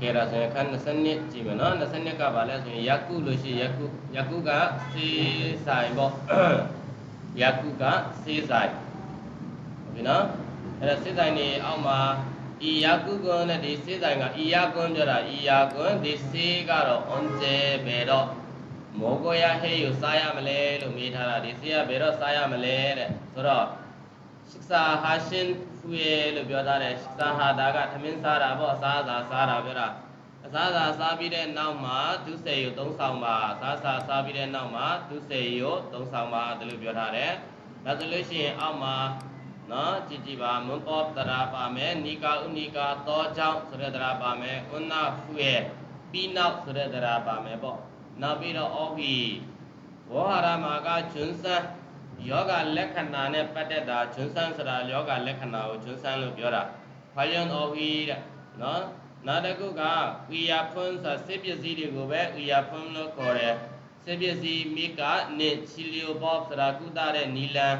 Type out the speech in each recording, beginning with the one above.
ကဲဒါဆိုရင်ခန်း20ကြည့်မယ်နော်20ကပါလဲဆိုရင်ယကုလို့ရှိရင်ယကုယကုကစေးဆိုင်ပေါ့ယကုကစေးဆိုင်ဟုတ်ပြီနော်အဲ့ဒါစေးဆိုင်နေအောက်မှာဤယကုကွန်းနဲ့ဒီစေးဆိုင်ကဤယကွန်းပြောတာဤယကွန်းဒီစေးကတော့ on ကျေပဲတော့မောကိုရဟဲယူစားရမလဲလို့မေးထားတာဒီစေးကဘယ်တော့စားရမလဲတဲ့ဆိုတော့ ရှစ်စာဟာရှင်ဖူရဲလို့ပြောထားတယ်ရှစ်စာဟာဒါကသမင်းစားတာပေါ့အစားအစာစားတာပြောတာအစားအစာစားပြီးတဲ့နောက်မှာဒုစေယူသုံးဆောင်ပါစားစာစားပြီးတဲ့နောက်မှာဒုစေယူသုံးဆောင်ပါဒါလို့ပြောထားတယ်ဒါဆိုလို့ရှိရင်အောက်မှာနော်ကြည်ကြည်ပါမွန်ပေါ်တရာပါမယ်နီကာဥနီကာသောကြောင့်ဆိုတဲ့တရာပါမယ်ဥနာဖူရဲပြီးနောက်ဆိုတဲ့တရာပါမယ်ပေါ့နောက်ပြီးတော့အော်ဘီဝဟရမာကဂျွန်းဆန်း ယောဂလက္ခဏာနဲ့ပတ်သက်တာဂျွန်းဆန်းဆိုတာယောဂလက္ခဏာကိုဂျွန်းဆန်းလို့ပြောတာဖာယွန်အော်ဘီတဲ့နော်နောက်တစ်ခုကဝီယာဖွန်းဆိုစစ်ပစ္စည်းတွေကိုပဲဝီယာဖွန်းလို့ခေါ်တယ်စစ်ပစ္စည်းမိကနဲ့ချီလီယိုပေါဆိုတာကုသတဲ့နီလန်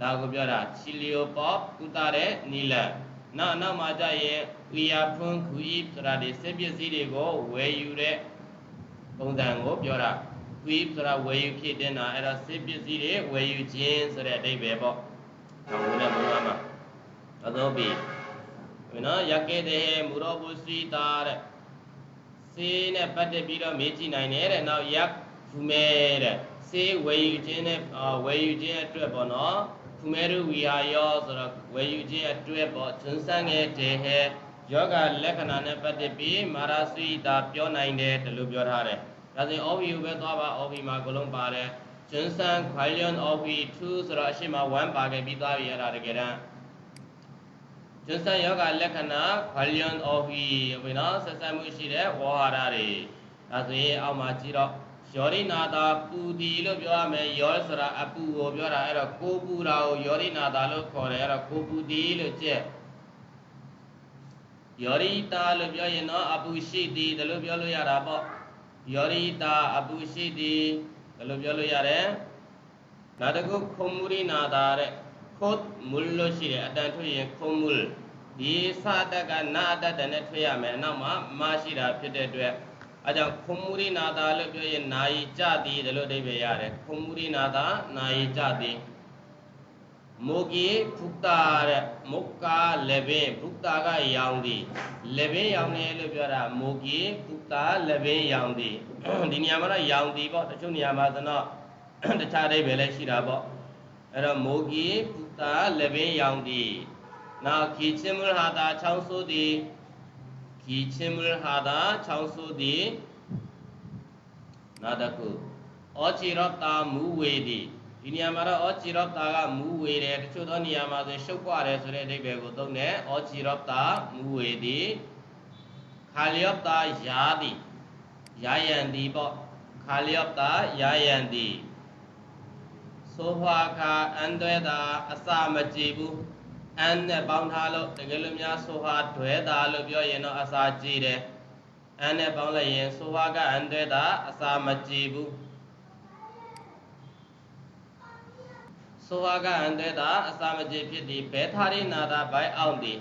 ဒါကိုပြောတာချီလီယိုပေါကုသတဲ့နီလန်နောက်နောက်မှာကြရင်ဝီယာဖွန်းခူဤဆိုတာဒီစစ်ပစ္စည်းတွေကိုဝယ်ယူတဲ့ပုံစံကိုပြောတာ ခူဤဆိုတာဝယ်ယူဖြစ်တဲ့နာအဲ့ဒါစစ်ပစ္စည်းတွေဝယ်ယူခြင်းဆိုတဲ့အဓိပ္ပာယ်ပေါ့။ဟောဝင်တဲ့ဘုရားမှာအသောပြီးဝိနော်ယကေတေမူရောဘုစီတာတဲ့စေးနဲ့ပတ်သက်ပြီးတော့မေးကြည့်နိုင်တယ်တဲ့နောက်ယက်ဖူမဲတဲ့စေးဝယ်ယူခြင်းနဲ့ဝယ်ယူခြင်းအတွက်ပေါ့နော်ဖူမဲရဝီဟာယောဆိုတော့ဝယ်ယူခြင်းအတွက်ပေါ့ဇွန်းဆန်းငယ်တေဟဲယောဂလက္ခဏာနဲ့ပတ်သက်ပြီးမာရစီတာပြောနိုင်တယ်တလို့ပြောထားတယ် ဒါဆိုရင် OV ကိုပဲသွားပါ OV မှာအကုန်လုံးပါတယ်ဂျွန်းဆန်ခွိုင်လျွန် OV 2ဆိုတော့အရှိမ1ပါခဲ့ပြီးသွားပြီအဲ့ဒါတကယ်တမ်းကျွန်းဆန်ယောဂလက္ခဏာဗလျွန်အော်ဖီဘယ်နော်ဆက်ဆက်မှုရှိတဲ့ဝါဟာရတွေဒါဆိုရင်အောက်မှာကြည့်တော့ယောရိနာတာပူတီလို့ပြောရမယ်ယောဆိုတာအပူကိုပြောတာအဲ့တော့ကိုပူတာကိုယောရိနာတာလို့ခေါ်တယ်အဲ့တော့ကိုပူတီလို့ကျက်ယောရိတာလို့ပြောရင်တော့အပူရှိသည်ဒါလို့ပြောလို့ရတာပေါ့ ယောရိတာအပူရှိသည်ဒါလို့ပြောလို့ရတယ်နောက်တစ်ခုခုံမူရိနာတာတဲ့ခုတ်မူလို့ရှိတယ်အတန်ထွက်ရင်ခုံမူဒီစာတက်ကနာတတ်တဲ့နဲ့ထွက်ရမယ်နောက်မှာမရှိတာဖြစ်တဲ့အတွက်အဲကြောင့်ခုံမူရိနာတာလို့ပြောရင်နာယီကြသည်ဒါလို့အဓိပ္ပာယ်ရတယ်ခုံမူရိနာတာနာယီကြသည် မိုကီဖုတာတဲ့မုကာလေဘင်းဖုတာကရောင်သည်လေဘင်းရောင်တယ်လို့ပြောတာမိုကီဖုတာလေဘင်းရောင်သည်ဒီနေရာမှာတော့ရောင်သည်ပေါ့တချို့နေရာမှာဆိုတော့တခြားအဓိပ္ပာယ်လည်းရှိတာပေါ့အဲ့တော့မိုကီဖုတာလေဘင်းရောင်သည်နောက်ခီချင်းမဟာတာချောင်းဆိုးသည်ခီချင်းမဟာတာချောင်းဆိုးသည်နောက်တစ်ခုဩချီရတာမူဝေသည် ဒီနေရာမှာတော့ဩချီရတာကမူဝေတယ်တချို့သောနေရာမှာဆိုရှုပ်ပွားတယ်ဆိုတဲ့အဓိပ္ပာယ်ကိုသုံးတယ်ဩချီရတာမူဝေသည်ခါလျောတာယာသည်ယာယံသည်ပေါ့ခါလျောတာယာယံသည်ဆိုဖာခာအန်တွေတာအစာမကြည်ဘူးအန်နဲ့ပေါင်းထားလို့တကယ်လို့များဆိုဟာဒွဲတာလို့ပြောရင်တော့အစာကြည်တယ်အန်နဲ့ပေါင်းလိုက်ရင်ဆိုဟာကအန်တွေတာအစာမကြည်ဘူး ဆိုဟာကအန်တွေတာအစာမကြည်ဖြစ်သည်ဘဲသာရိနာတာဘိုင်အောင်သည်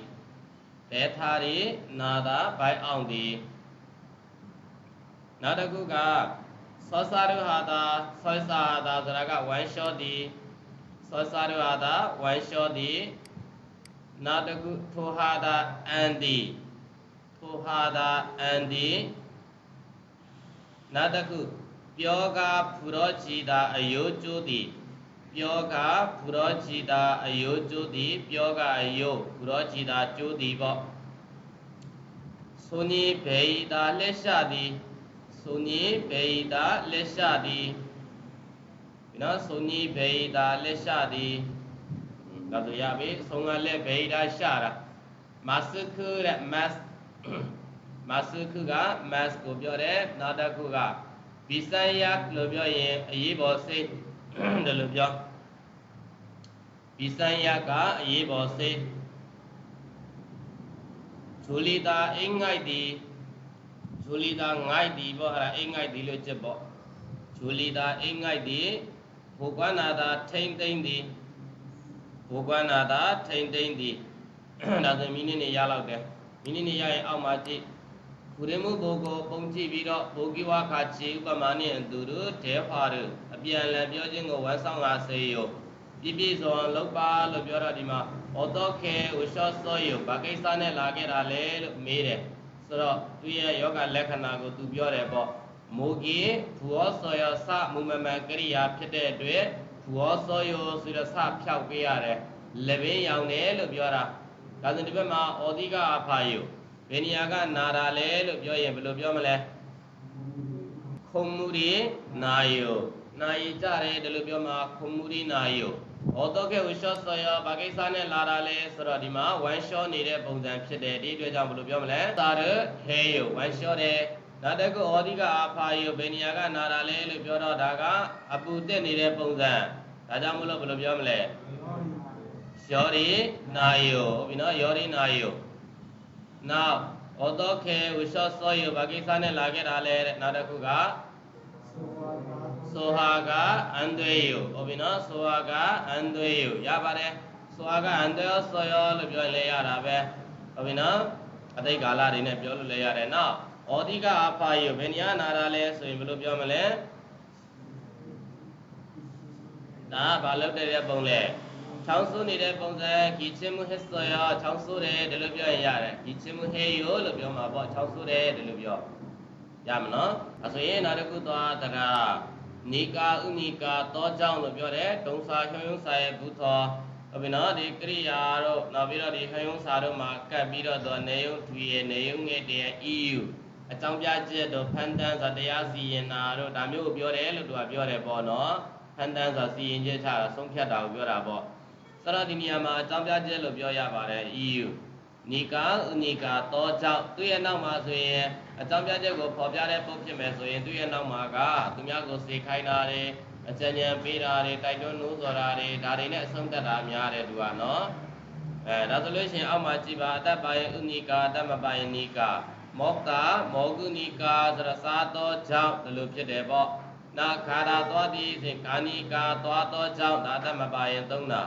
ဘဲသာရိနာတာဘိုင်အောင်သည်နောက်တစ်ခုကသောစာရဟာတာသောစာဟာတာဆိုတာကဝိုင်းလျှောသည်သောစာရဟာတာဝိုင်းလျှောသည်နောက်တစ်ခုထိုဟာတာအန်သည်ထိုဟာတာအန်သည်နောက်တစ်ခုပြောကဖူရောချီတာအယိုးကျိုးသည် ပြောကဖူရောချီတာအယိုးကျိုးသည်ပြောကအယိုးဖူရောချီတာကျိုးသည်ပေါ့ဆိုနီဘေဤတာလက်ရှသည်ဆိုနီဘေဤတာလက်ရှသည်နော်ဆိုနီဘေဤတာလက်ရှသည်ဒါဆိုရပြီဆုံးကလက်ဘေဤတာရှာတာမစခုတဲ့ mass မစခုက mass ကိုပြောတယ်နောက်တစ်ခုကဘီဆိုင်ယလို့ပြောရင်အရေးပေါ်စိတ် တယ်လို့ပြောဘီဆိုင်ယကအရေးပေါ်စိတ်ဂျူလီတာအင်္ဂိုက်ဒီဂျူလီတာငိုက်ဒီပေါ့အဲ့ဒါအင်္ဂိုက်ဒီလို့ချက်ပေါ့ဂျူလီတာအင်္ဂိုက်ဒီဘုကွမ်းနာတာထိမ့်သိမ့်ဒီဘုကွမ်းနာတာထိမ့်သိမ့်ဒီဒါဆိုမိနစ်နေရလောက်တယ်မိနစ်နေရရင်အောက်မှာကြည့် ဖကုရမှုဘုကိုပုံကြည့်ပြီးတော့ဘုကိဝခါချေဥပမာနှင့်အတူတူဒေဖာရအပြန်လည်ပြောခြင်းကိုဝန်ဆောင်လာစေယောပြည့်ပြည့်စုံအောင်လုပ်ပါလို့ပြောတော့ဒီမှာဩတောခေဥရှောစောယောဘာကိစ္စနဲ့လာခဲ့တာလဲလို့မေးတယ်ဆိုတော့သူရဲ့ယောဂလက္ခဏာကိုသူပြောတယ်ပေါ့မိုဂီဘူဝဆောယောစမူမမန်ကရိယာဖြစ်တဲ့အတွက်ဘူဝဆောယောဆိုတော့စဖြောက်ပေးရတယ်လပင်းရောင်တယ်လို့ပြောတာဒါဆိုဒီဘက်မှာဩတိကအဖာယော ဘယ်နေရာကနာတာလဲလို့ပြောရင်ဘယ်လိုပြောမလဲခုံမှုရီနာယောနာယီကြတယ်ဒီလိုပြောမှာခုံမှုရီနာယောဩတောကေဝရှောဆောယောဘာကိစ္စနဲ့လာတာလဲဆိုတော့ဒီမှာဝမ်ရှောနေတဲ့ပုံစံဖြစ်တယ်ဒီအတွက်ကြောင့်ဘယ်လိုပြောမလဲသာရဟေယောဝမ်ရှောတယ်နောက်တစ်ခုဩဒီကအာဖာယောဘယ်နေရာကနာတာလဲလို့ပြောတော့ဒါကအပူတက်နေတဲ့ပုံစံဒါကြောင့်မလို့ဘယ်လိုပြောမလဲယောရီနာယောဟုတ်ပြီနော်ယောရီနာယော နောက်ဩတောခေဝရှောဆောယောဘာကိစ္စနဲ့လာခဲ့တာလဲတဲ့နောက်တစ်ခုကဆိုဟာကအန်သွေယောဟုတ်ပြီနော်ဆိုဟာကအန်သွေယောရပါတယ်ဆိုဟာကအန်သွေယောဆောယောလို့ပြောလဲရတာပဲဟုတ်ပြီနော်အတိတ်ကာလတွေနဲ့ပြောလို့လဲရတယ်နောက်ဩတိကအဖာယောဘယ်နေရာနာတာလဲဆိုရင်ဘယ်လိုပြောမလဲဒါကဘာလုပ်တဲ့ပုံလဲ ချောင်းဆိုးနေတဲ့ပုံစံဂီချင်းမှုဟစ်ဆိုရောချောင်းဆိုးတယ်ဒီလိုပြောရင်ရတယ်ဂီချင်းမှုဟေယောလို့ပြောမှာပေါ့ချောင်းဆိုးတယ်ဒီလိုပြောရမနော်အဲဆိုရင်နောက်တစ်ခုသွားတရာနေကာဥနိကာတောကြောင့်လို့ပြောတယ်ဒုံစာဟျုံယုံစာရဲ့ဘုသောဟုတ်ပြီနော်ဒီကရိယာတို့နောက်ပြီးတော့ဒီဟျုံယုံစာတို့မှာကပ်ပြီးတော့တော့နေယုံထွေရဲ့နေယုံငယ်တည်း EU အကြောင်းပြချက်တို့ဖန်တန်းဆိုတရားစီရင်တာတို့ဒါမျိုးကိုပြောတယ်လို့သူကပြောတယ်ပေါ့နော်ဖန်တန်းဆိုစီရင်ချက်ချတာဆုံးဖြတ်တာကိုပြောတာပေါ့ ဆိုတော့ဒီနေရာမှာအကြောင်းပြချက်လို့ပြောရပါတယ် EU နိကာဥနိကာတောကြောင့်သူ့ရဲ့နောက်မှာဆိုရင်အကြောင်းပြချက်ကိုဖော်ပြတဲ့ပုံဖြစ်မယ်ဆိုရင်သူ့ရဲ့နောက်မှာကသူများကိုစေခိုင်းတာတွေအကြံဉာဏ်ပေးတာတွေတိုက်တွန်းနှိုးဆော်တာတွေဒါတွေနဲ့အဆုံးသတ်တာများတယ်သူကနော်အဲဒါဆိုလို့ရှိရင်အောက်မှာကြည်ပါအတ္တပါယဥနိကာအတ္တမပါယနိကာမောက္တာမောဂုနိကာဆိုရစားသောကြောင့်ဒီလိုဖြစ်တယ်ပေါ့နာခါရာသွားသည်ဖြင့်ကာနိကာသွားသောကြောင့်ဒါအတ္တမပါယသုံးတာ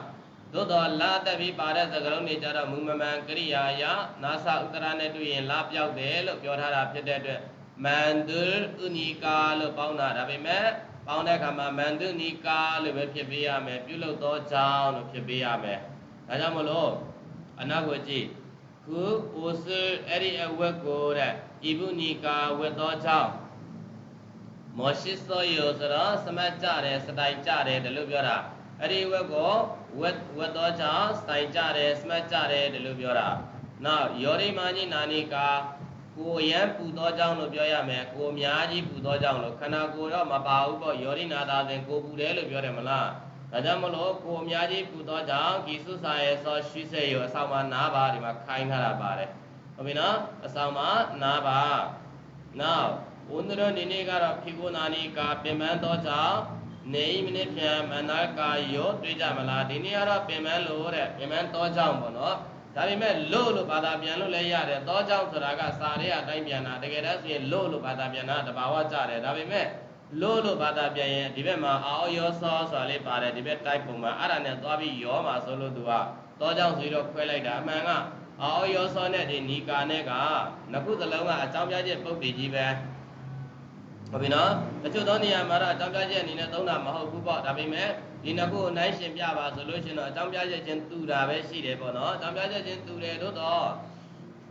သို့တော်လာတက်ပြီးပါတဲ့သကလုံးတွေကြတော့မူမမှန်ကရိယာယနာသဥတရနဲ့တွေ့ရင်လာပြောက်တယ်လို့ပြောထားတာဖြစ်တဲ့အတွက်မန္တုဥနိကာလို့ပေါင်းတာဒါပေမဲ့ပေါင်းတဲ့အခါမှာမန္တုနိကာလို့ပဲဖြစ်ပေးရမယ်ပြုလုပ်သောကြောင့်လို့ဖြစ်ပေးရမယ်ဒါကြောင့်မလို့အနောက်ကိုကြည့်ခုအိုစအဲ့ဒီအဝက်ကိုတဲ့ဣဗုနိကာဝက်သောကြောင့်မောရှိသောယောဆိုတော့စမတ်ကြတယ်စတိုင်ကြတယ်ဒါလို့ပြောတာအဲ့ဒီဝက်ကို ဝက်ဝက်သောကြောင့်စတိုင်ကြတယ်စမတ်ကြတယ်ဒါလို့ပြောတာနောက်ယောရိမာနိနာနိကာကိုရန်ပူသောကြောင့်လို့ပြောရမယ်ကိုအများကြီးပူသောကြောင့်လို့ခန္ဓာကိုယ်တော့မပါဘူးပေါ့ယောရိနာသာစဉ်ကိုပူတယ်လို့ပြောတယ်မလားဒါကြောင့်မလို့ကိုအများကြီးပူသောကြောင့်ကိစုစာရဲ့သောရှိစေရောအဆောင်မှာနားပါဒီမှာခိုင်းထားတာပါတယ်ဟုတ်ပြီနော်အဆောင်မှာနားပါနောက်ဝန္ဒရနေနေကတော့ဖိကိုနာနီကာပင်ပန်းသောကြောင့် နေမိနစ်ပြန်မန္တကာယောတွေ့ကြမလားဒီနေ့ကတော့ပင်ပန်းလို့တဲ့ပင်ပန်းသောကြောင့်ပေါ့နော်ဒါပေမဲ့လို့လို့ဘာသာပြန်လို့လည်းရတယ်သောကြောင့်ဆိုတာကစာရဲအတိုင်းပြန်တာတကယ်တမ်းဆိုရင်လို့လို့ဘာသာပြန်တာတဘာဝကြတယ်ဒါပေမဲ့လို့လို့ဘာသာပြန်ရင်ဒီဘက်မှာအာယောဆောဆိုတာလေးပါတယ်ဒီဘက် type ပုံမှာအဲ့ဒါနဲ့သွားပြီးရောမှာဆိုလို့သူကသောကြောင့်ဆိုတော့ခွဲလိုက်တာအမှန်ကအာယောဆောနဲ့ဒီနီကာနဲ့ကနှစ်ခုစလုံးကအကြောင်းပြချက်ပုတ်တည်ကြီးပဲ ဟုတ်ပြီနော်တချို့သောနေရာမှာတော့အကြောင်းပြချက်အနေနဲ့သုံးတာမဟုတ်ဘူးပေါ့ဒါပေမဲ့ဒီနှစ်ခုကိုနိုင်ရှင်ပြပါဆိုလို့ရှင်တော့အကြောင်းပြချက်ချင်းတူတာပဲရှိတယ်ပေါ့နော်အကြောင်းပြချက်ချင်းတူတယ်တို့တော့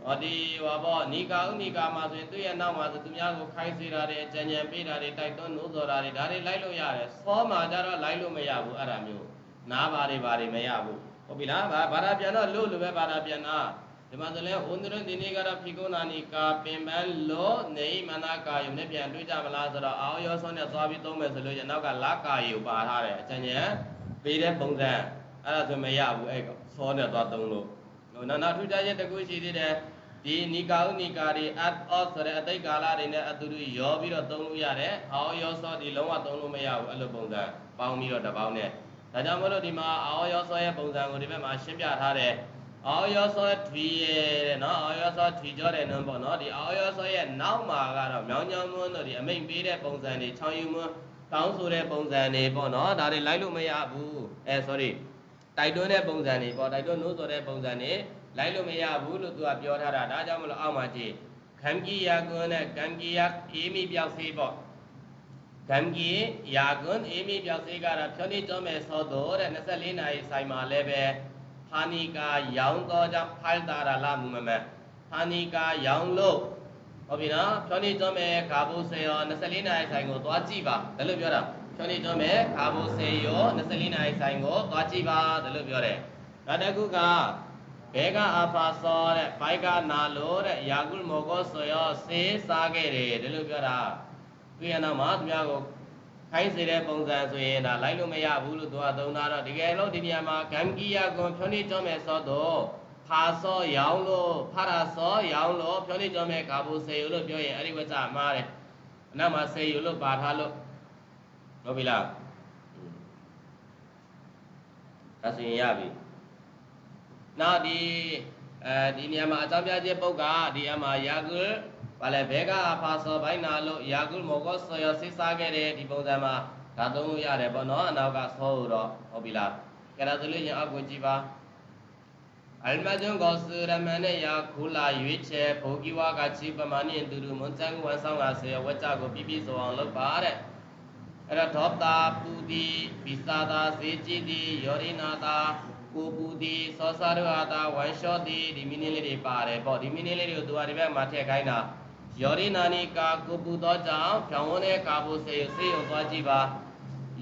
ဟောဒီဟောပေါ့နီကာဥနီကာမှာဆိုရင်သူ့ရဲ့နောက်မှာဆိုသူများကိုခိုင်းစေတာတွေအကြံဉာဏ်ပေးတာတွေတိုက်တွန်းနှိုးဆော်တာတွေဒါတွေလိုက်လို့ရတယ်စောမှာကြတော့လိုက်လို့မရဘူးအဲ့ဒါမျိုးနားပါတွေပါတွေမရဘူးဟုတ်ပြီလားဘာသာပြန်တော့လို့လို့ပဲဘာသာပြန်တာ ဒီမှာဆိုလဲဝန္ဒရဒီနေ့ကတော့ဖိကုဏာနီကာပင်ပန်းလို့နေမနာကာယုံနဲ့ပြန်တွေးကြမလားဆိုတော့အာယောဆောနဲ့သွားပြီးသုံးမယ်ဆိုလို့ရနောက်ကလာကာယုပါထားတယ်အကျဉ်းဉာဏ်ပေးတဲ့ပုံစံအဲ့ဒါဆိုမရဘူးအဲ့ဆောနဲ့သွားသုံးလို့နောက်နောက်ထူးခြားချက်တစ်ခုရှိသေးတယ်ဒီနီကာဥနီကာတွေ at off ဆိုတဲ့အတိတ်ကာလတွေနဲ့အတူတူရောပြီးတော့သုံးလို့ရတယ်အာယောဆောဒီလုံးဝသုံးလို့မရဘူးအဲ့လိုပုံစံပေါင်းပြီးတော့တစ်ပေါင်းနဲ့ဒါကြောင့်မလို့ဒီမှာအာယောဆောရဲ့ပုံစံကိုဒီဘက်မှာရှင်းပြထားတယ် အောယောစောထွီရဲ့နော်အောယောစောထွီကြောတဲ့နုံပေါ့နော်ဒီအောယောစောရဲ့နောက်မှာကတော့မြောင်းညောင်းမွန်းတို့ဒီအမိတ်ပေးတဲ့ပုံစံတွေချောင်းယူမွန်းတောင်းဆိုတဲ့ပုံစံတွေပေါ့နော်ဒါတွေလိုက်လို့မရဘူးအဲ sorry တိုက်တွန်းတဲ့ပုံစံတွေပေါ့တိုက်တွန်းနှိုးဆော်တဲ့ပုံစံတွေလိုက်လို့မရဘူးလို့သူကပြောထားတာဒါကြောင့်မလို့အောက်မှာကြည့်ခခံကြီးယာကွန်းနဲ့ကံကြီးယာအေးမိပြောက်သေးပေါ့ကံကြီးယာကွန်းအေးမိပြောက်သေးကတော့ဖြောနေကြောမဲ့သောတော့တဲ့24နာရီဆိုင်မှာလည်းပဲ ဖာနီကာရောင်းတော့ကြောင့်ဖိုက်တာရလာမှုမမဖာနီကာရောင်းလို့ဟုတ်ပြီနော်ဖြောနေကြောမဲ့ခါဖို့စေရော24နာရီဆိုင်ကိုသွားကြည့်ပါဒါလို့ပြောတာဖြောနေကြောမဲ့ခါဖို့စေရော24နာရီဆိုင်ကိုသွားကြည့်ပါဒါလို့ပြောတယ်နောက်တစ်ခုကဘဲကအဖာစောတဲ့ဘိုက်ကနာလို့တဲ့ယာကုလ်မောကောဆိုရောစေးစားခဲ့တယ်ဒါလို့ပြောတာတွေ့ရတော့မှသူများကို ခိုင်းစေတဲ့ပုံစံဆိုရင်ဒါလိုက်လို့မရဘူးလို့သူကသုံးတာတော့တကယ်လို့ဒီနေရာမှာဂမ်ကီယာကွန်ဖြောနေကြောမဲ့စောတော့ဖာစောရောင်းလို့ဖာရာစောရောင်းလို့ဖြောနေကြောမဲ့ကာဘူစေယူလို့ပြောရင်အဲ့ဒီဝကျမှားတယ်အနောက်မှာစေယူလို့ပါထားလို့ဟုတ်ပြီလားဒါဆိုရင်ရပြီနောက်ဒီအဲဒီနေရာမှာအကြောင်းပြချက်ပုတ်ကဒီအမှာယာကုလ် ဘာလဲဘဲကအဖာစောဘိုင်းနာလို့ယာကုလ်မောကောဆောရစစ်စားခဲ့တဲ့ဒီပုံစံမှာဒါသုံးလို့ရတယ်ပေါ့နော်အနောက်ကဆောတော့ဟုတ်ပြီလားကဲဒါဆိုလို့ရင်အောက်ကိုကြည့်ပါအလ်မဂျွန်ကောဆူရမန်နဲ့ယာခူလာရွေးချယ်ဖိုကီဝါကချီပမာနိတူတူမွန်ချန်ဝန်ဆောင်ကဆေဝကြကိုပြပြဆိုအောင်လုပ်ပါတဲ့အဲ့တော့ဒေါပတာပူဒီဘီစာတာဇေကြည်ဒီယောရိနာတာကိုပူဒီစောစာရဟာတာဝမ်ရှော့ဒီဒီမီနင်းလေးတွေပါတယ်ပေါ့ဒီမီနင်းလေးတွေကိုသူကဒီဘက်မှာထည့်ခိုင်းတာ ယောရိနာနီကာကိုပူသောကြောင့်ဖြောင်းဝန်းတဲ့ကာဘူစေစေယုံသွားကြည့်ပါ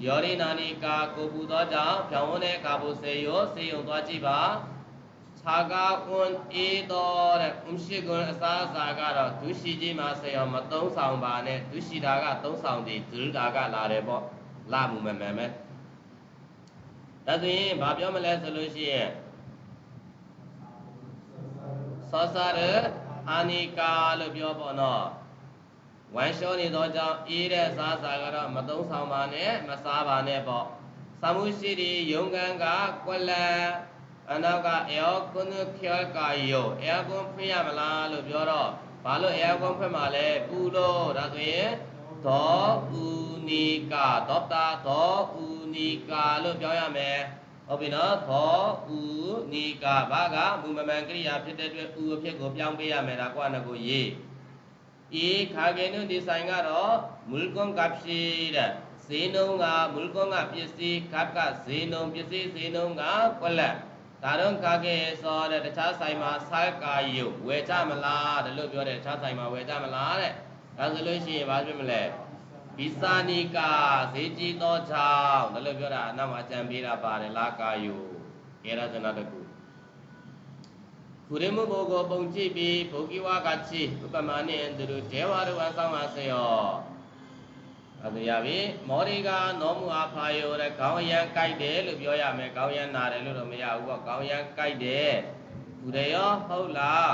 ယောရိနာနီကာကိုပူသောကြောင့်ဖြောင်းဝန်းတဲ့ကာဘူစေယုံစေယုံသွားကြည့်ပါခြာကာကွန်အေတော်တဲ့အုံရှိကွန်အစားအစာကတော့ဒုရှိကြီးမှာစေရောမသုံးဆောင်ပါနဲ့ဒုရှိတာကသုံးဆောင်တယ်ဒုတာကလာတယ်ပေါ့လာမှုမမှန်မဲ့ဒါဆိုရင်ဘာပြောမလဲဆိုလို့ရှိရင်သောစာရ အာနိကာလို့ပြောပေါ့နော်ဝမ်လျှောနေသောကြောင့်အေးတဲ့စားစာကတော့မသုံးဆောင်ပါနဲ့မစားပါနဲ့ပေါ့သမှုရှိဒီယုံကန်ကကွက်လန်အနောက်ကအေယောကွန်းခေကာယောအေကွန်းဖွင့်ရမလားလို့ပြောတော့ဘာလို့အေကွန်းဖွင့်မှာလဲပူလို့ဒါဆိုရင်ဒေါဥနီကာဒေါတာဒေါဥနီကာလို့ပြောရမယ် ဟုတ်ပြီနော်ဒေါဥနီကာဘာကမူမမှန်ကရိယာဖြစ်တဲ့အတွက်ဥအဖြစ်ကိုပြောင်းပေးရမယ်ဒါကွာနကိုရေးဤခါကေနုဒီဆိုင်ကတော့မူလကွန်ကပ်ရှိတဲ့ဈေးနှုန်းကမူလကွန်ကပစ္စည်းကပ်ကဈေးနှုန်းပစ္စည်းဈေးနှုန်းကကွက်လက်ဒါတော့ခါကေစောတဲ့တခြားဆိုင်မှာဆိုင်ကာယုဝယ်ကြမလားဒါလို့ပြောတယ်တခြားဆိုင်မှာဝယ်ကြမလားတဲ့ဒါဆိုလို့ရှိရင်ဘာဖြစ်မလဲ ဘိစာနိကာဈေးကြီးသောကြောင့်ဒါလို့ပြောတာအနောက်မှာကြံပေးတာပါတယ်လာကာယုကဲရဇနာတကူခုရမှုဘောကိုပုံကြည့်ပြီးဘုကိဝါကချီဥပမာနဲ့သူတို့ဒေဝရဝအဆောင်ပါစေရောအဲ့ဒါရပြီမောရိကနောမှုအဖာယောတဲ့ခေါင်းရန်ကြိုက်တယ်လို့ပြောရမယ်ခေါင်းရန်နာတယ်လို့တော့မရဘူးပေါ့ခေါင်းရန်ကြိုက်တယ်ဘုရရောဟုတ်လား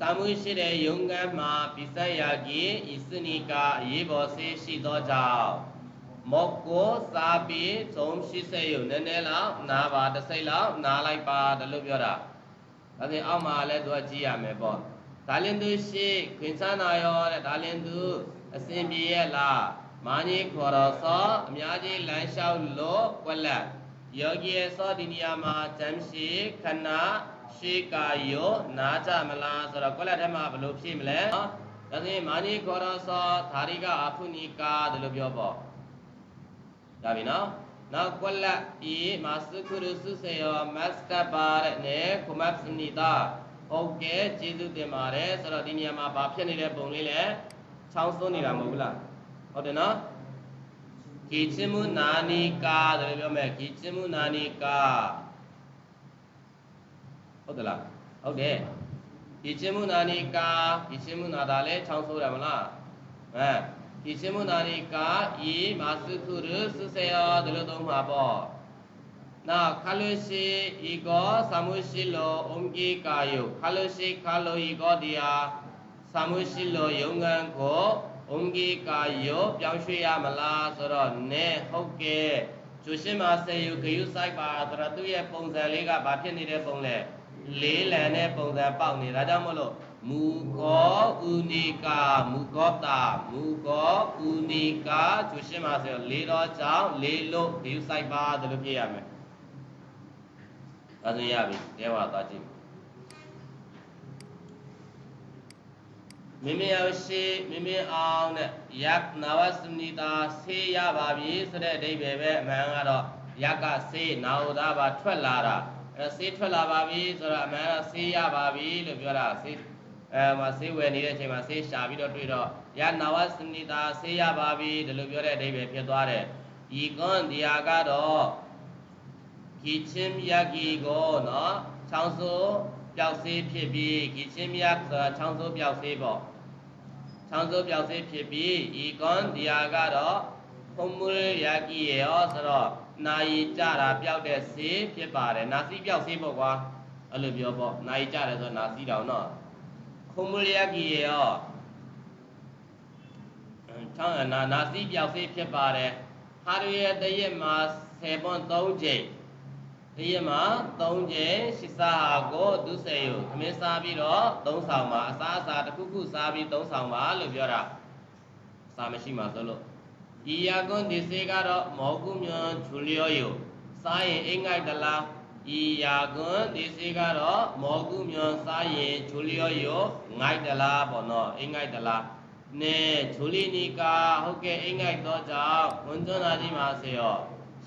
သာမှုရှိတဲ့ယုံကမ်းမှာပိစယကြီးဤစနိကအရေးပေါ်ဆေးရှိသောကြောင့်မောကိုစာပြီးသုံးရှိစေယုံနည်းနည်းလောက်နာပါတစ်စိတ်လောက်နာလိုက်ပါတယ်လို့ပြောတာဒါပြင်အောက်မှာလည်းသူကကြည့်ရမယ်ပေါ့ဒါလင်သူရှိခွင်ဆန်းနာရောတဲ့ဒါလင်သူအစဉ်ပြေရဲ့လားမာနီခေါ်တော်သောအများကြီးလမ်းလျှောက်လို့ကွက်လက်ယောဂီရဲ့သောဒီနေရာမှာဇမ်ရှိခဏ ရှိကာယောနာကြမလားဆိုတော့ကွက်လက်ထဲမှာဘယ်လိုဖြည့်မလဲဒါဆိုရင်မာနီခေါ်တော်သောဓာရိကအဖုနိကာတယ်လို့ပြောပေါ့ဒါပြီနော်နောက်ကွက်လက်ဤမသုခုရစုစေယောမတ်တပါတဲ့နဲ့ခုမတ်စနိတာဟုတ်ကဲ့ကျေးဇူးတင်ပါတယ်ဆိုတော့ဒီနေရာမှာဘာဖြစ်နေတဲ့ပုံလေးလဲချောင်းစွန်းနေတာမဟုတ်ဘူးလားဟုတ်တယ်နော်ဂီချင်မှုနာနီကာတယ်ပြောမယ်ဂီချင်မှုနာနီကာ ဟုတ်တယ်လားဟုတ်တယ်ဂီချင်မှုနာနီကာဂီချင်မှုနာတာလဲချောင်းဆိုးတယ်မလားဟမ်ဂီချင်မှုနာနီကာဤမာစုခုရစုစေယောတယ်လို့သုံးမှာပေါ့နောက်ခါလို့ရှိဤကောသမှုရှိလောအုံကြီးကာယုခါလို့ရှိခါလို့ဤကောတရားသမှုရှိလောယုံငန်းကိုအုံကြီးကာယောပြောင်းရွှေ့ရမလားဆိုတော့နဲဟုတ်ကဲ့ကျူရှင်မဆေယုဂယုဆိုင်ပါဆိုတော့သူ့ရဲ့ပုံစံလေးကဘာဖြစ်နေတဲ့ပုံလဲ လေးလံတဲ့ပုံစံပေါက်နေဒါကြောင့်မလို့မူကောဥနိကာမူကောတာမူကောဥနိကာကျူရှင်မဆေယလေးတော့ကြောင့်လေးလို့ဂယုဆိုင်ပါဆိုလို့ပြရမယ်ဒါဆိုရပြီတဲဝါသွားကြည့်မိမိအောင်ရှိမိမိအောင်တဲ့ယက်နာဝစနိတာဆေးရပါပြီဆိုတဲ့အဓိပ္ပာယ်ပဲအမှန်ကတော့ယက်ကဆေးနာဟုသာပါထွက်လာတာ အဲဆေးထွက်လာပါပြီဆိုတော့အမှန်ကတော့ဆေးရပါပြီလို့ပြောတာဆေးအဲမှာဆေးဝယ်နေတဲ့အချိန်မှာဆေးရှာပြီးတော့တွေ့တော့ယနာဝစနိတာဆေးရပါပြီဒီလိုပြောတဲ့အဓိပ္ပာယ်ဖြစ်သွားတယ်ဤကွန်ဒီယာကတော့ဂီချင်းမြတ်ကြီးကိုနော်ချောင်းစိုးပျောက်ဆေးဖြစ်ပြီးဂီချင်းမြတ်ဆိုတာချောင်းစိုးပျောက်ဆေးပေါ့ချောင်းစိုးပျောက်ဆေးဖြစ်ပြီးဤကွန်ဒီယာကတော့ဖုံမူရယာကီရောဆိုတော့ နာယီကြတာပျောက်တဲ့ဆေးဖြစ်ပါတယ်နာစီပျောက်ဆေးပေါ့ကွာအဲ့လိုပြောပေါ့နာယီကြတယ်ဆိုတော့နာစီတောင်နော်ဖုံမူရယာကီရောချောင်းနာနာစီပျောက်ဆေးဖြစ်ပါတယ်ဟာရရဲ့တရက်မှာ10ပွန်း3ချိန်တရက်မှာ3ချိန်ရှစ်စားဟာကိုဒုစေယုသမင်းစားပြီးတော့3ဆောင်ပါအစားအစာတစ်ခုခုစားပြီး3ဆောင်ပါလို့ပြောတာစာမရှိမှဆိုလို့ ဤယာကွန်ဒီစေကတော့မောကုမြွန်ချူလျောယုစားရင်အိမ်ငိုက်တလားဤယာကွန်ဒီစေကတော့မောကုမြွန်စားရင်ချူလျောယုငိုက်တလားပေါ့နော်အိမ်ငိုက်တလားနေချူလီနီကာဟုတ်ကဲ့အိမ်ငိုက်တော့ကြောင့်ဝန်ကျွန်းသားကြီးပါစေရော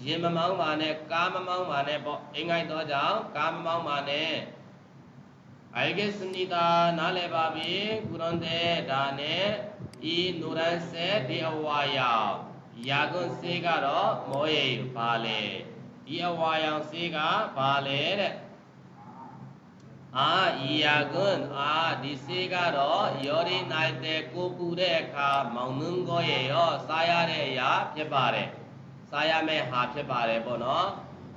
ရင်မမောင်းပါနဲ့ကားမမောင်းပါနဲ့ပေါ့အိမ်ငိုက်တော့ကြောင့်ကားမမော င်းပါနဲ့အိုင်ဂေစနိတာနားလည်ပါပြီကုရွန်တဲ့ဒါနဲ့ဤနူရန်ဆေဒီအဝါယောင်ယာကွန်စေးကတော့မောရေပါလေဒီအဝါယောင်စေးကပါလေတဲ့အာဤယာကွန်အာဒီစေးကတော့ယောရီနိုင်တဲ့ကိုပူတဲ့အခါမောင်နှင်းကိုရေရောစားရတဲ့အရာဖြစ်ပါတယ်စားရမယ့်ဟာဖြစ်ပါတယ်ပေါ့နော်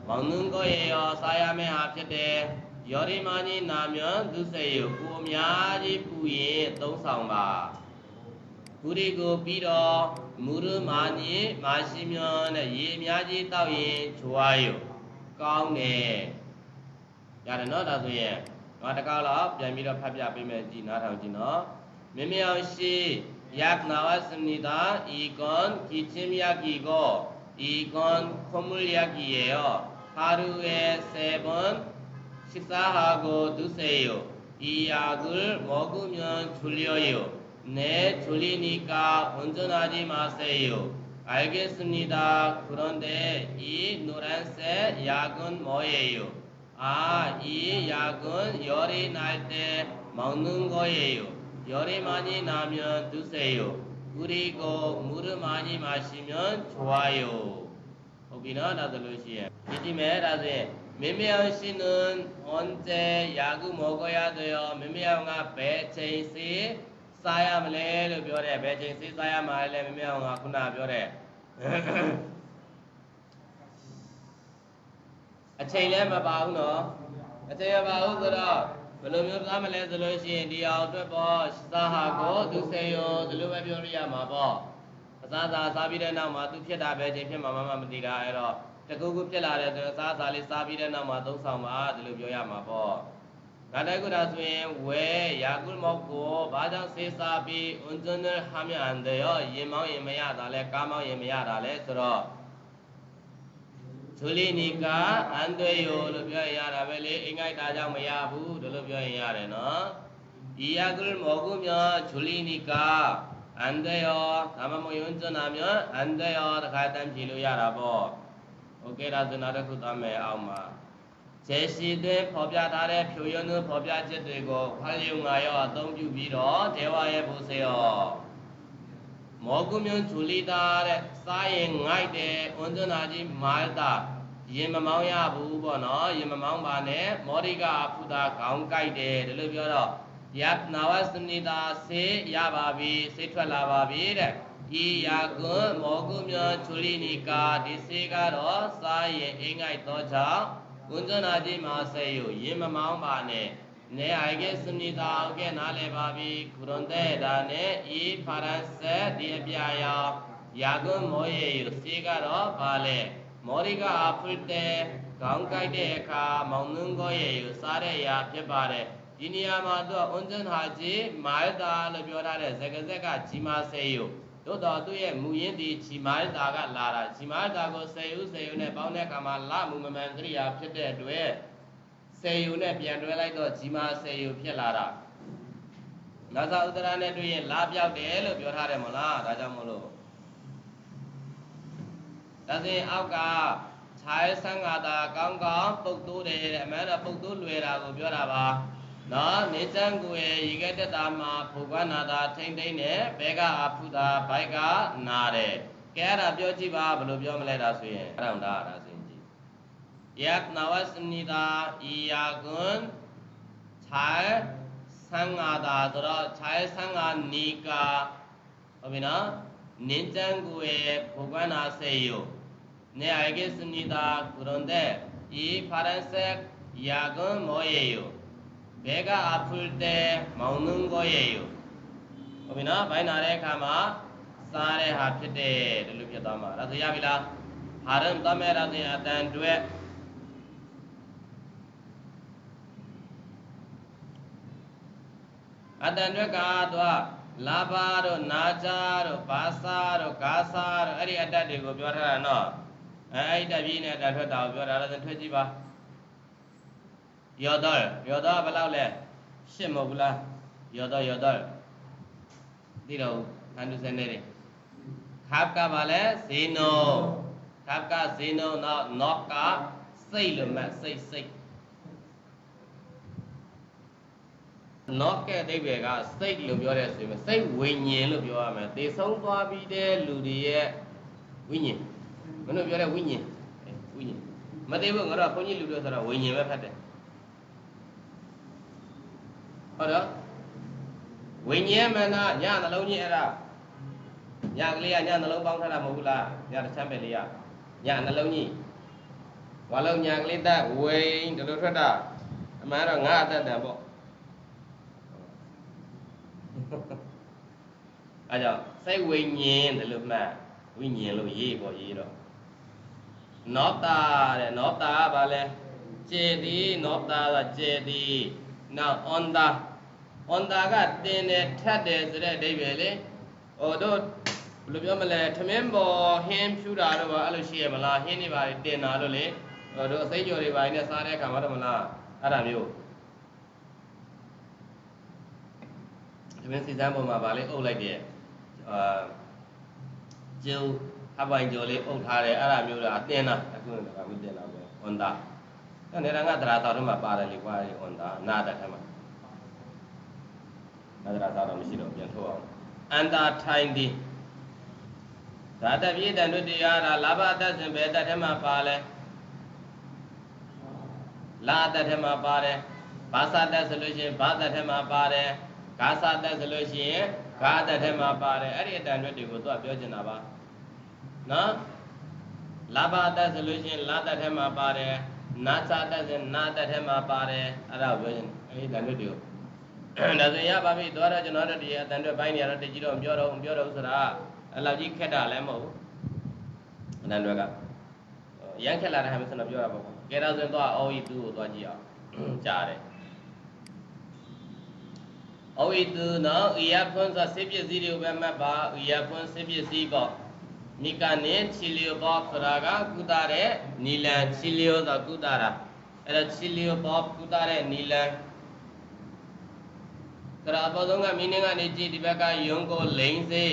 မောင်နှင်းကိုရေရောစားရမယ့်ဟာဖြစ်တယ်ယောရီမာကြီးနာမြွန်သူစေယကိုအများကြီးပူရင်သုံးဆောင်ပါဂုရီကိုပြီးတော့ မူရမာညီမရှိမြွန်တဲ့ရေအများကြီးတောက်ရင်ချွားရကောင်းတယ်ရတယ်နော်ဒါဆိုရင်ငါတကားတော့ပြန်ပြီးတော့ဖတ်ပြပေးမယ်ကြည်နားထောင်ကြည့်နော်မင်းမြောင်ရှိယက်နာဝစနိတာဤကွန်ကိချင်းမြကီကိုဤကွန်ခမူလျကီယောဟာရူရဲ့ဆေဘွန် ရှိစာဟာကိုဒုစေယဤယာဂုမောကုမြွန်ချူလျောယောနေချူလီနီကာဝန်ဇနာကြီးမဆေယအိုင်ဂေစနိတာခုရွန်တဲ့ဤနူရန်ဆေယာဂွန်မောယေယောအာဤယာကွန်ယောရိနိုင်တဲ့မောင်နှုံကိုရေယယောရိမာကြီးနာမြွန်ဒုစေယပုရိကိုမူရမာကြီးမှာရှိမြွန်ချွာယဟုတ်ပြီနော်ဒါဆိုလို့ရှိရင် ဒီကြည့်မယ်ဒါဆိုရင်မေမေအောင်ရှင်နွန်ဟွန်ကျေယာကုမောကိုရတဲ့ရောမေမေအောင်ကဘယ်ချိန်စီစားရမလဲလို့ပြောတယ်ဘယ်ချိန်စီစားရမှာလဲမေမေအောင်ကခုနပြောတဲ့အချိန်လည်းမပါဘူးနော်အချိန်မပါဘူးဆိုတော့ဘယ်လိုမျိုးသားမလဲဆိုလို့ရှိရင်ဒီအောင်အတွက်ပေါ့သာဟာကိုသူစေရောဒီလိုပဲပြောရရမှာပေါ့အစားအစာစားပြီးတဲ့နောက်မှာသူဖြစ်တာပဲချိန်ဖြစ်မှာမှမသိတာအဲ့တော့တကူကူဖြစ်လာတဲ့ဆိုအစားအစာလေးစားပြီးတဲ့နောက်မှာသုံးဆောင်ပါဒီလိုပြောရမှာပေါ့ ဒါတိုက်ကုဒါဆိုရင်ဝဲယာကုမောက်ကိုဘာကြောင့်စေးစားပြီးအွန်ဇွန်နယ်ဟာမြန်တဲ့ရောရင်မောင်းရင်မရတာလဲကားမောင်းရင်မရတာလဲဆိုတော့ဇူလီနီကာအန်တွေယိုလို့ပြောရင်ရတာပဲလေအင်္ဂိုက်တာကြောင့်မရဘူးဒီလိုပြောရင်ရတယ်နော်ဒီယာကုလမောကုမြောဇူလီနီကာအန်တွေယောဒါမှမဟုတ်ယွန်းစနာမြောအန်တွေ ဇေရှိသွေးဖော်ပြထားတဲ့ဖြူယွန်းတို့ဖော်ပြချက်တွေကိုဟလျုံငါရောအသုံးပြုပြီးတော့ဒေဝရဲ့ဘုဆေရောမောကုမျိုးဇူလီတာတဲ့စားရင်ငိုက်တယ်ဝန္ဒနာကြီးမာတာရင်မမောင်းရဘူးပေါ့နော်ရင်မမောင်းပါနဲ့မောရိကဖုတာခေါင်းကြိုက်တယ်ဒီလိုပြောတော့ယတနာဝစနိတာဆေရပါပြီဆေးထွက်လာပါပြီတဲ့ဤယာကွန်မောကုမျိုးဇူလီနီကာဒီဆေးကတော့စားရင်အင်းငိုက်တော့ကြောင့် ဝန်ဇနာကြီးမာဆေယရင်မမောင်းပါနဲ့နေအိုင်ကစနိတာဟုတ်ကဲ့နားလည်ပါပြီခုရွန်တဲ့ဒါနဲ့ဤဖာရန်ဆက်ဒီအပြာယောယာကွန်မောယေစေကတော့ဘာလဲမောရိကအဖုတဲ့ခေါင်းကိုက်တဲ့အခါမောင်နှင်းကိုရေစားတဲ့ရာဖြစ်ပါတယ်ဒီနေရာမှာသူကအွန်ဇန်ဟာကြီးမာယတာလို့ပြောထားတဲ့ဇကဇက်ကဂျီမာဆေယ တို့တော့သူ့ရဲ့မူရင်းဒီဂျီမာယတာကလာတာဂျီမာယတာကိုဆေယုဆေယုနဲ့ပေါင်းတဲ့အခါမှာလမူမမှန်ကရိယာဖြစ်တဲ့အတွက်ဆေယုနဲ့ပြန်တွဲလိုက်တော့ဂျီမာဆေယုဖြစ်လာတာနာသာဥဒရာနဲ့တွေ့ရင်လာပြောက်တယ်လို့ပြောထားတယ်မလားဒါကြောင့်မို့လို့ဒါဆိုရင်အောက်ကခြိုင်းဆန်းငါတာကောင်းကောင်းပုတ်တိုးတယ်တဲ့အမှန်တော့ပုတ်တိုးလွယ်တာကိုပြောတာပါ နော်နေစံကိုရဲ့ရေခဲတက်တာမှာဖုကွမ်းနာတာထိမ့်ထိမ့်နဲ့ဘဲကအဖုတာဘိုက်ကနာတယ်ကဲအဲ့ဒါပြောကြည့်ပါဘယ်လိုပြောမလဲဒါဆိုရင်အဲ့ဒါဒါဒါဆိုရင်ကြည့်ယတ်နဝစနိတာဤယာကွန်းခြိုင်းဆန်းငါတာဆိုတော့ခြိုင်းဆန်းငါနီကာဟုတ်ပြီနော်နင်းကျန်ကိုရဲ့ဖုကွမ်းနာစေယု ne aige sunita kuronde i paransek yagun moyeyo bega apulte maunung goyeyo ဟုတ်ပြီနော်ဘိုင်းနာတဲ့အခါမှာစားတဲ့ဟာဖြစ်တယ်ဒီလိုဖြစ်သွားမှာဒါဆိုရပြီလားဟာရမ်တမဲရတဲ့အတန်တွဲအတန်တွဲကတော့လာဘာတို့နာဇာတို့ဘာသာတို့ဂါသာတို့အဲ့ဒီအတတ်တွေကိုပြောထားတာနော်အဲအဲ့ဒီတပြည့်နဲ့တထွက်တာကိုပြောတာလည်းထွက်ကြည့်ပါ ယောဒလ်ယောဒလ်ဘယ်လောက်လဲရှစ်မဟုတ်ဘူးလားယောဒလ်ယောဒလ်သိတော့ဟန်ဒူစနေတွေခပ်ကပါလဲဇေနိုခပ်ကဇေနိုနောက်နော့ကစိတ်လို့မှတ်စိတ်စိတ်နော့ကဲအဓိပ္ပာယ်ကစိတ်လို့ပြောတဲ့ဆိုရင်စိတ်ဝိညာဉ်လို့ပြောရမယ်သေဆုံးသွားပြီးတဲ့လူတွေရဲ့ဝိညာဉ်မင်းတို့ပြောတဲ့ဝိညာဉ်ဝိညာဉ်မသိဘူးငါတို့ကဘုန်းကြီးလူတွေဆိုတော့ဝိညာဉ်ပဲဖတ်တယ် ဟုတ်တော့ဝိညာဉ်မနာညနှလုံးကြီးအဲ့ဒါညကလေးကညနှလုံးပေါင်းထားတာမဟုတ်ဘူးလားညတစ်ချမ်းပဲလေးကညနှလုံးကြီးဝါလုံးညကလေးတက်ဝိန်ဒီလိုထွက်တာအမှန်တော့ငါအသက်တန်ပေါ့အဲကြောင့်စိတ်ဝိညာဉ်တယ်လို့မှတ်ဝိညာဉ်လို့ရေးပေါ့ရေးတော့နောတာတဲ့နောတာကဘာလဲကျေသည်နောတာကကျေသည်နောက် on the on the ကတင်တယ်ထပ်တယ်ဆိုတဲ့အဓိပ္ပာယ်လေဟိုတို့ဘယ်လိုပြောမလဲထမင်းပေါ်ဟင်းဖြူတာတော့အဲ့လိုရှိရမလားဟင်းတွေပါတင်တာလို့လေဟိုတို့အစိမ်းကြော်တွေပါနဲ့စားတဲ့အခါမှာတော့မလားအဲ့ဒါမျိုးထမင်းစီစမ်းပေါ်မှာဗာလေးအုပ်လိုက်တယ်အာကျုပ်ဟပိုင်ကြော်လေးအုပ်ထားတယ်အဲ့ဒါမျိုးတော့အတင်းတာအခုကမတင်တာပဲဝန်တာအဲ့နေရငါသရာတော်ထဲမှာပါတယ်လေကွာဝန်တာနာတဲ့ထဲမှာ နာသရာတော်မရှိတော့ပြန်ထုတ်အောင်အန္တာထိုင်ဒီဒါတပြည့်တန်တို့တရားဒါလာဘအသက်စဉ်ပဲအသက်ထဲမှာပါလဲလာအသက်ထဲမှာပါတယ်ဘာသာတက်ဆိုလို့ရှိရင်ဘာသာထဲမှာပါတယ်ဂါသာတက်ဆိုလို့ရှိရင်ဂါသက်ထဲမှာပါတယ်အဲ့ဒီအတန်တွေတွေကိုသူကပြောချင်တာပါနော်လာဘတက်ဆိုလို့ရှိရင်လာတက်ထဲမှာပါတယ်နာသတက်ဆိုနာတက်ထဲမှာပါတယ်အဲ့ဒါကိုပြောချင်အဲ့ဒီအတန်တွေတွေကို ဒါဆိုရပါပြီသွားတော့ကျွန်တော်တို့ဒီအတန်တွေဘိုင်းနေရတော့တကြီးတော့မပြောတော့မပြောတော့ဆိုတာအဲ့လောက်ကြီးခက်တာလည်းမဟုတ်ဘူးအတန်တွေကရမ်းခက်လာတဲ့ဟာမျိုးဆိုတော့ပြောတာပေါ့ကဲဒါဆိုရင်သွားအော်ဤသူ့ကိုသွားကြည့်အောင်ကြားတယ်အဝိတုနော်ဤယဖွန်းဆိုစေပစ္စည်းတွေကိုပဲမှတ်ပါဤယဖွန်းစေပစ္စည်းပေါ့မိကနေချီလျောဘောဆိုတာကကုသတဲ့နီလန်ချီလျောဆိုကုသတာအဲ့ဒါချီလျောဘောကုသတဲ့နီလန် ဆိုတော့အပေါ်ဆုံးကမင်းင်းကနေကြည့်ဒီဘက်ကယုံကိုလိမ့်စေ